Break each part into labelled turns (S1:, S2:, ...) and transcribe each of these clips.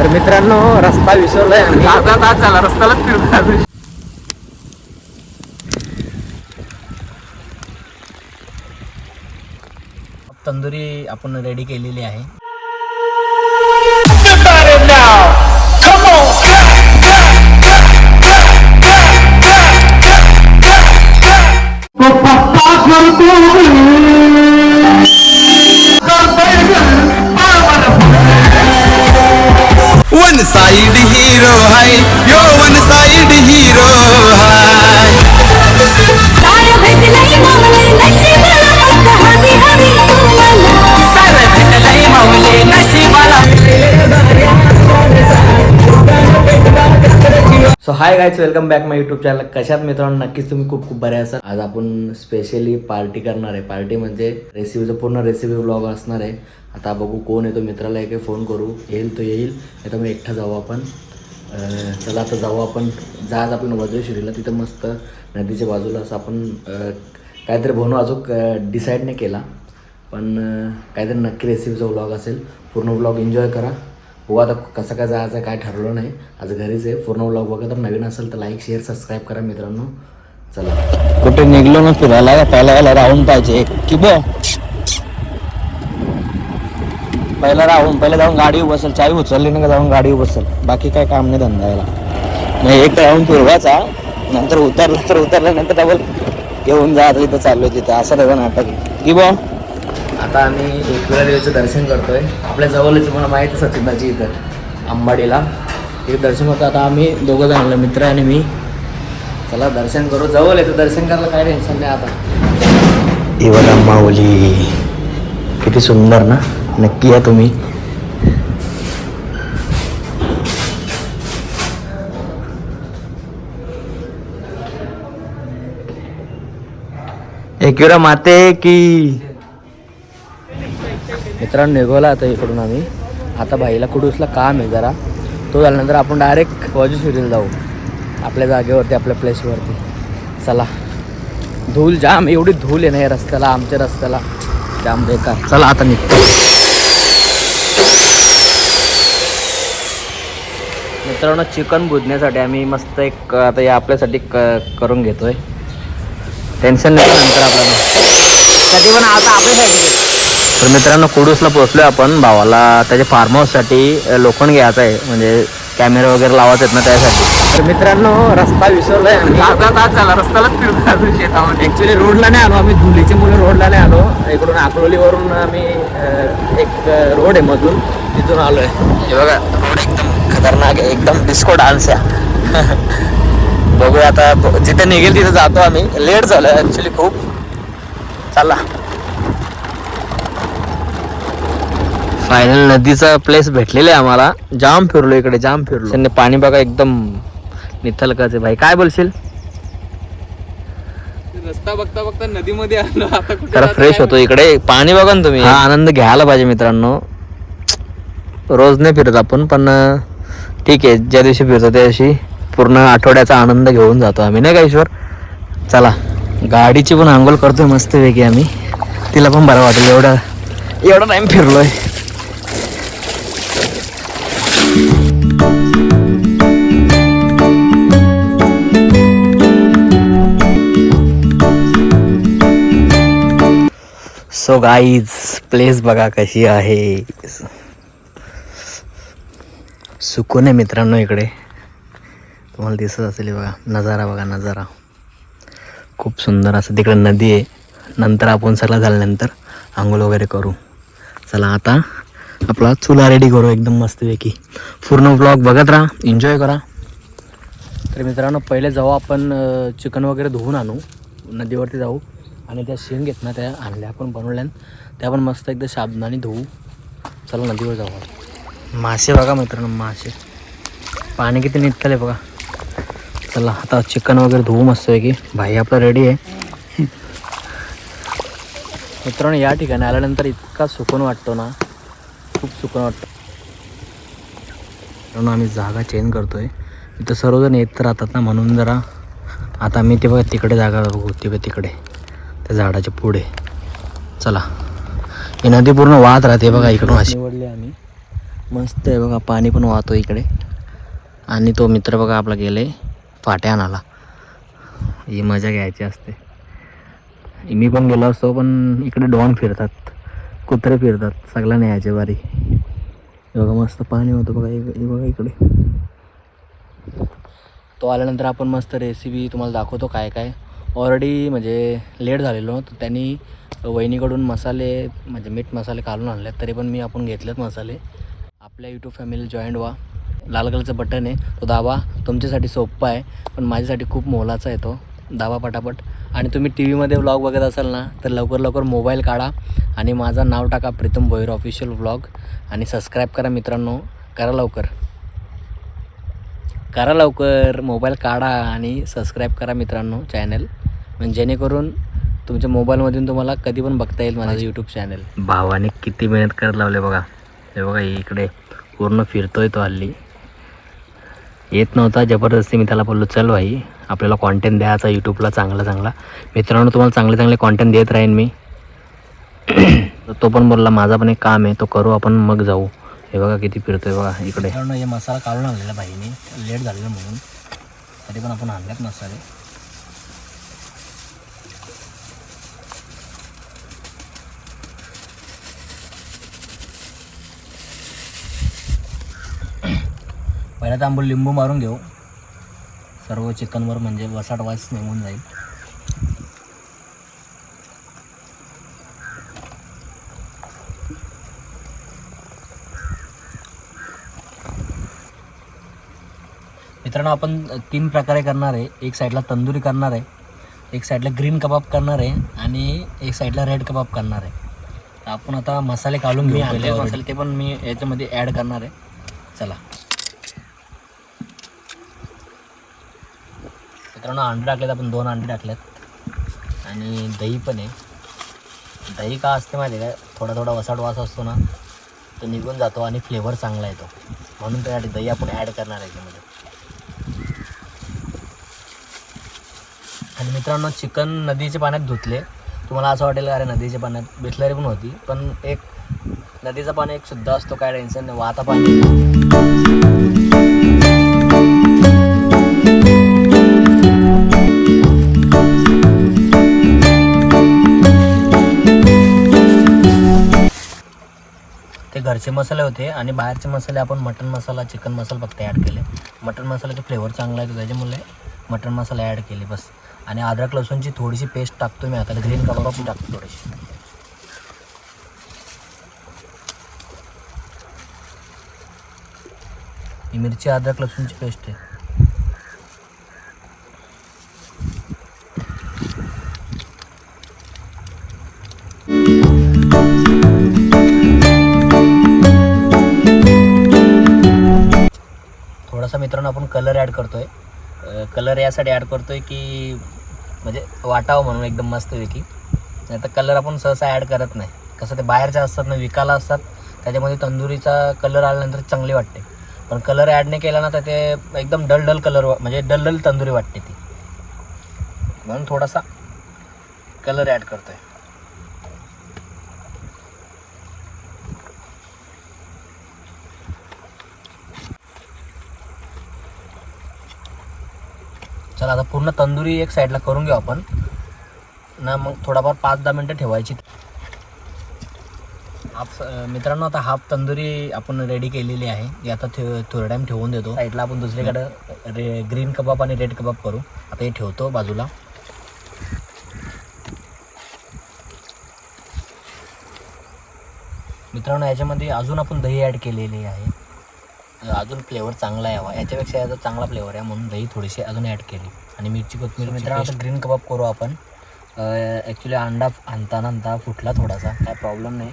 S1: तर मित्रांनो रस्ता विसरलाय आम्ही.
S2: अर्धा तास झाला रस्त्यालाच फिरतो
S1: तंदुरी आपण रेडी केलेली आहे.
S3: One
S4: one side hero hai,
S2: you're one side hero.
S1: So hi guys welcome back my YouTube channel कशात मित्रांनो नक्कीच तुम्ही खूप खूप बरे असाल. आज आपण स्पेशली पार्टी करणार आहे. पार्टी म्हणजे रेसिपीचं पूर्ण रेसिपी ब्लॉग असणार आहे. आता बघू कोण येतो मित्राला एक फोन करू. येईल तो येईल. नाही तर मग एकटा जाऊ आपण. चला आता जाऊ आपण. जा आज आपण वज्रेश्वरीला तिथं मस्त नदीच्या बाजूला असं आपण काहीतरी बनवू. अजून डिसाईड नाही केला. पण काहीतरी नक्की रेसिपीचा व्लॉग असेल. पूर्ण व्लॉग एन्जॉय करा. हो आता कसं काय जायचं काय ठरलं नाही आज घरीच आहे. पूर्ण व्लॉग बघा तर नवीन असेल तर लाईक शेअर सबस्क्राईब करा मित्रांनो. चला.
S5: कुठे निघलो ना फिरायला पहिला याला राहून पाहिजे. की ब? पहिला राहून पहिला जाऊन गाडी बसेल चावी उचलली ना का जाऊन गाडी बसेल बाकी काय काम नाही धंदा याला मग एक राहून फिरवायचा नंतर उतरला तर उतरला नंतर डबल घेऊन जा इथं चाललोय तिथं. असं त्याचं नाटक की बा?
S1: आता आम्ही एकविरा देवीचं दर्शन करतो आहे आपल्या जवळच तुम्हाला माहीत आहे इथं अंबाडीला. ते दर्शन होतं आता आम्ही दोघं जण मित्र आणि मी. चला दर्शन करू. जवळ आहे दर्शन करायला काय टेन्शन नाही आता.
S5: इवन माऊली किती सुंदर ना? नक्की या तुम्ही. एकविरा माते की
S1: मित्रांनो निघवला आता इकडून आम्ही. आता भाईला कुडूसला काम आहे जरा. तो झाल्यानंतर आपण डायरेक्ट वॉजेश्वरीला जाऊ. आपल्या जागेवरती आपल्या प्लेसवरती चला. धूल जाम एवढी धूल आहे ना या रस्त्याला आमच्या रस्त्याला. जाम बेकार. चला आता निघतो. मित्रांनो चिकन बुजण्यासाठी आम्ही मस्त एक आता या आपल्यासाठी क करून घेतोय. टेन्शन नाही नंतर आपण कधी पण आता आपल्यासाठी. तर मित्रांनो कुडूसला पोहोचलोय आपण. भावाला त्याच्या फार्म हाऊससाठी लोखंड घ्यायचं आहे. म्हणजे कॅमेरा वगैरे लावायचे आहेत ना त्यासाठी. तर मित्रांनो रस्ता विसरलाय आम्ही.
S2: अर्धा तास झाला रस्त्यालाच फिरतो शेतामध्ये.
S1: ऍक्च्युली रोडला नाही आलो आम्ही. धुलीच्या मुळे रोडला नाही आलो. इकडून अकोलीवरून आम्ही एक रोड आहे मधून. तिथून आलोय.
S5: हे बघा रोड एकदम खतरनाक आहे. एकदम डिस्को डान्स आहे. बघूया आता जिथे निघेल तिथे जातो आम्ही. लेट झालं ॲक्च्युली खूप. चला. फायनल नदीचा प्लेस भेटलेला आहे आम्हाला. जाम फिरलो इकडे जाम फिरलो. त्यांनी पाणी बघा एकदम निथलकाच आहे भाई. काय बोलशील?
S2: रस्ता बघता बघता नदीमध्ये आलो. आता कुठे
S5: जरा
S2: जातो
S5: फ्रेश होतो इकडे. पाणी बघा ना तुम्ही. हा आनंद घ्यायला पाहिजे मित्रांनो. रोज नाही फिरत आपण पण ठीक आहे ज्या दिवशी फिरतो त्या दिवशी पूर्ण आठवड्याचा आनंद घेऊन जातो आम्ही. नाही का ईश्वर? चला गाडीची पण आंघोळ करतोय मस्त वेगळी आम्ही. तिला पण बरं वाटेल. एवढा एवढा टाइम फिरलोय. सो गाईज प्लेस बघा कशी आहे. सुकून आहे मित्रांनो इकडे. तुम्हाला दिसत असेल बघा नजारा बघा नजारा. खूप सुंदर असं तिकडे नदी आहे. नंतर आपण सगळं झाल्यानंतर आंघोळ वगैरे करू. चला आता आपला चुला रेडी करू एकदम मस्तपैकी. पूर्ण ब्लॉग बघत राहा एन्जॉय करा.
S1: तर मित्रांनो पहिले जाऊ आपण चिकन वगैरे धुवून आणू. नदीवरती जाऊ. आणि त्या शेंग आहेत ना त्या आणल्या आपण बनवल्या त्या पण मस्त एकदा साबणाने धुवू. चला नदीवर जाऊ
S5: मासे बघा मित्रांनो मासे.
S1: पाणी किती निघतले बघा. चला आता चिकन वगैरे धुवू मस्तपैकी. भाई आपला रेडी आहे. मित्रांनो या ठिकाणी आल्यानंतर इतका सुकून वाटतो ना. खूप सुकून वाटतं. म्हणून आम्ही जागा चेंज करतोय. इथं सर्वजण येत राहतात ना म्हणून जरा आता मी ते बघा तिकडे जागा बघू तिकडे तिकडे. त्या झाडाच्या पुढे. चला. ही नदी पूर्ण वाहत राहते बघा इकडून अशी. निवडली आम्ही. मस्त आहे बघा पाणी पण वाहतो इकडे. आणि तो मित्र बघा आपला गेले फाट्या आणाला ही मजा घ्यायची असते. मी पण गेलो असतो पण इकडे डॉन फिरतात. कुत्रे फिरतात सगळ्या न्यायचे बारी बघा मस्त पाणी होतं बघा बघा इकडे. तो आल्यानंतर आपण मस्त रेसिपी तुम्हाला दाखवतो काय काय ऑलरेडी म्हणजे लेट झालेलो. तर त्यांनी वहिनीकडून मसाले म्हणजे मीठ मसाले काढून आणलेत. तरी पण मी आपण घेतलेत मसाले. आपल्या यूट्यूब फॅमिली जॉईंट व्हा. लाल कलरचं बटन आहे. तो दाबा. तुमच्यासाठी सोप्पा आहे. पण माझ्यासाठी खूप मोलाचा आहे तो. दाबा पटापट. आणि तुम्ही टी व्हीमध्ये व्लॉग बघत असाल ना तर लवकर लवकर मोबाईल काढा. आणि माझं नाव टाका प्रीतम भोईर ऑफिशियल व्लॉग आणि सबस्क्राईब करा मित्रांनो. करा लवकर. करा लवकर. मोबाईल काढा आणि सबस्क्राईब करा मित्रांनो. चॅनल म्हणजे जेणेकरून तुमच्या मोबाईलमधून तुम्हाला कधी पण बघता येईल माझं यूट्यूब चॅनल भावाने किती मेहनत करत लावले बघा. हे बघा इकडे पूर्ण फिरतोय तो हल्ली. येत नव्हता जबरदस्ती मी त्याला बोललो चल भाई आपल्याला कॉन्टेंट द्यायचा यूट्यूबला चांगला चांगला. मित्रांनो तुम्हाला चांगले चांगले कॉन्टेंट देत राहीन मी. तर तो पण बोलला माझा पण एक काम आहे तो करू आपण मग जाऊ. हे बघा किती फिरतोय बघा इकडे. हे मसाला काढून आणलेला भाईने. लेट झालेला म्हणून. तरी पण आपण आणल्यात मसाले. पहिला आंबूल लिंबू मारून घेऊ. सर्व चिकनवर म्हणजे वसाट वास निघून जाईल. मित्रांनो आपण तीन प्रकारे करणार आहे. एक साईडला तंदुरी करणार आहे. एक साईडला ग्रीन कबाब करणार आहे. आणि एक साईडला रेड कबाब करणार आहे. तर आपण आता मसाले काढून घेऊ मसाले ते पण मी याच्यामध्ये ॲड करणार आहे. चला. मित्रांनो अंडे टाकलेत आपण दोन अंडे टाकलेत. आणि दही पण आहे. दही का असते माहिती आहे का थोडा थोडा वसाट वास असतो ना तो निघून जातो आणि फ्लेवर चांगला येतो. म्हणून त्यासाठी दही आपण ॲड करणार आहे याच्यामध्ये. आणि मित्रांनो चिकन नदीच्या पाण्यात धुतले. तुम्हाला असं वाटेल अरे नदीच्या पाण्यात बिसलरी पण होती पण एक नदीचं पाणी एक शुद्ध असतो काय टेन्शन नाही. वाहता पाणी. घरचे मसाले होते आणि बाहेरचे मसाले आपण मटन मसाला चिकन मसाला फक्त ॲड केले. मटन मसाल्याचा फ्लेवर चांगला आहे त्याच्यामुळे मटन मसाला ॲड केले बस. आणि अद्रक लसूणची थोडीशी पेस्ट टाकतो मी आता. ग्रीन कलर पण टाकतो थोडीशी. ही मिरची अद्रक लसूणची पेस्ट आहे. मित्रांनो आपण कलर ॲड करतो आहे कलर यासाठी ॲड करतो आहे की म्हणजे वाटावं म्हणून एकदम मस्तपैकी नाही तर कलर आपण सहसा ॲड करत नाही. कसं ते बाहेरच्या असतात ना विकायला असतात त्याच्यामध्ये तंदुरीचा कलर आल्यानंतर चांगली वाटते. पण कलर ॲड नाही केला ना तर ते एकदम डल डल कलर म्हणजे डल डल तंदुरी वाटते ती. म्हणून थोडासा कलर ॲड करतो आहे चला आता पूर्ण तंदुरी एक साईडला करून घेऊ आपण. ना मग थोडाफार पाच दहा मिनटं ठेवायची. हाफ मित्रांनो आता हाफ तंदुरी आपण रेडी केलेली आहे. ती आता थे थोडा टाईम ठेवून देतो. साईडला आपण दुसरीकडं रे ग्रीन कबाब आणि रेड कबाब करू. आता हे ठेवतो बाजूला. मित्रांनो याच्यामध्ये अजून आपण दही ॲड केलेली आहे. अजून फ्लेवर चांगला यावा. याच्यापेक्षा याचा चांगला फ्लेवर आहे म्हणून दही थोडीशी अजून ॲड केली. आणि मिरची कोथमीर मित्रांनो आता ग्रीन कबाब करू आपण. ॲक्च्युली अंडा आणता आणता फुटला थोडासा. काय प्रॉब्लेम नाही.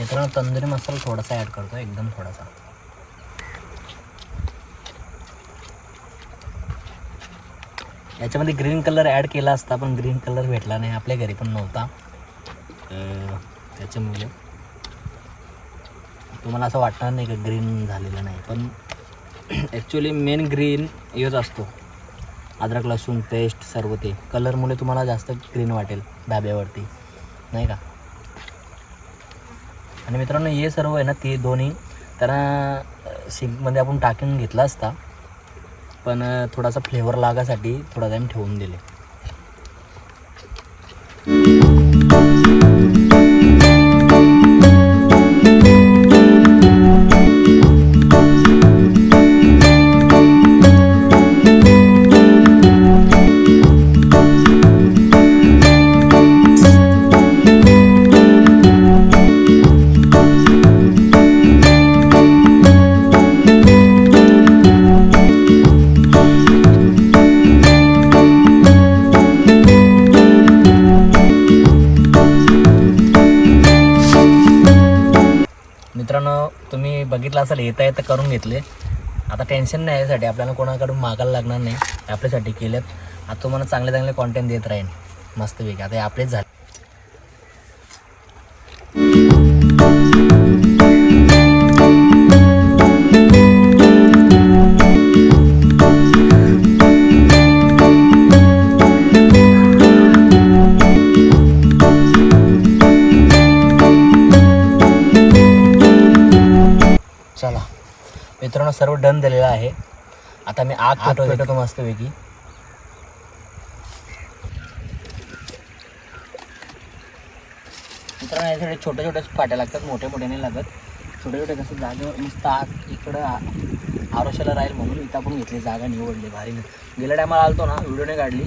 S1: मित्रांनो तंदुरी मसाला थोडासा ॲड करतो एकदम थोडासा. याच्यामध्ये ग्रीन कलर ॲड केला असता पण ग्रीन कलर भेटला नाही आपल्या घरी पण नव्हता. त्याच्यामुळे. तुम्हाला असं वाटणार नाही का ग्रीन झालेलं नाही पण ॲक्च्युली मेन ग्रीन योच असतो. अद्रक लसूण पेस्ट सर्व ते. कलरमुळे तुम्हाला जास्त ग्रीन वाटेल धाब्यावरती नाही का? आणि मित्रांनो हे सर्व आहे ना ते दोन्ही त्यांना सिंकमध्ये आपण टाकून घेतला असता. पण थोडासा फ्लेवर लागासाठी थोडा टाईम ठेवून दिले. मित्रांनो तुम्ही बघितलं असेल येता येता करून घेतले. आता टेन्शन नाही यासाठी आपल्याला कोणाकडून मागायला लागणार नाही आपल्यासाठी केलेत आता तुम्हाला चांगले चांगले कॉन्टेंट देत राहीन. मस्तपैकी आता हे आपलेच झाले. चला. मित्रांनो सर्व डन दिलेलं आहे. आता मी आग पेटव पेटवतो मस्तपैकी. मित्रांनो यासाठी छोट्या छोट्याच पाट्या लागतात मोठ्या मोठ्या नाही लागत. छोट्या छोट्या कसं जागेवर मस्त आग इकडं आरोशाला राहील म्हणून इथं आपण घेतली जागा निवडली. भारी. गेल्या टायमाला आलतो ना व्हिडिओने काढली.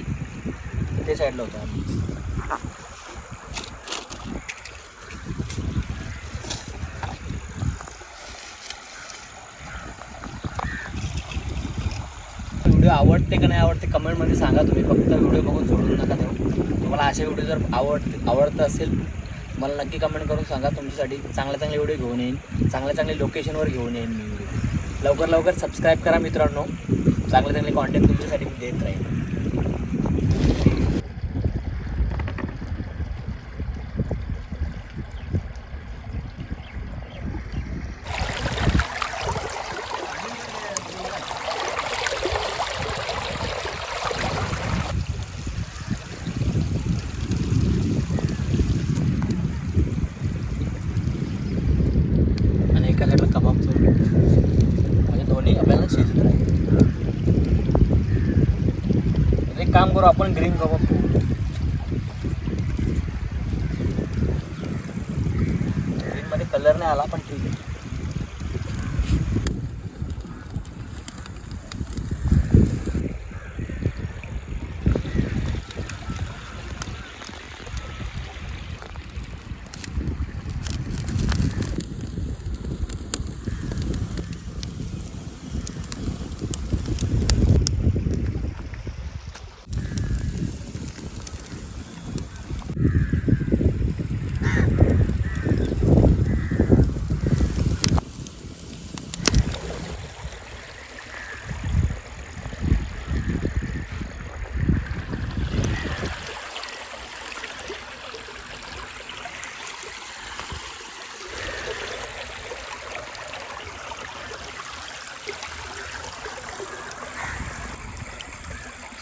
S1: ते साईडला होतं आवडते का नाही आवडते कमेंटमध्ये सांगा. तुम्ही फक्त व्हिडिओ बघून सोडून नका देऊ. तुम्हाला असे व्हिडिओ जर आवड आवडत असेल मला नक्की कमेंट करून सांगा. तुमच्यासाठी चांगले चांगले व्हिडिओ घेऊन येईन. चांगल्या चांगल्या लोकेशनवर घेऊन येईन मी व्हिडिओ. लवकर लवकर सबस्क्राईब करा मित्रांनो. चांगले चांगले कॉन्टेंट तुमच्यासाठी मी देत राहीन आणि एका साईडला कबाबचं म्हणजे दोन्ही आपल्याला शिजत राहील एक काम करू आपण ग्रीन कबाब करू ग्रीनमध्ये कलर नाही आला पण ठीक आहे.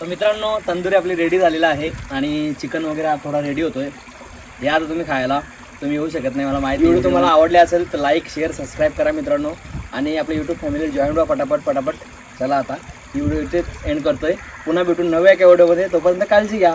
S1: तर मित्रांनो तंदुरी आपली रेडी झालेला आहे आणि चिकन वगैरे थोडा रेडी होतोय. या आता तुम्ही खायला. तुम्ही येऊ शकत नाही मला माहिती व्हिडिओ तुम्हाला आवडले असेल तर लाईक शेअर सबस्क्राईब करा मित्रांनो. आणि आपल्या यूट्यूब फॅमिली जॉईन व्हा पटापट पटापट. चला आता ही व्हिडिओ इथेच एंड करतोय. पुन्हा भेटून नव्या एका व्हिडिओमध्ये तोपर्यंत काळजी घ्या.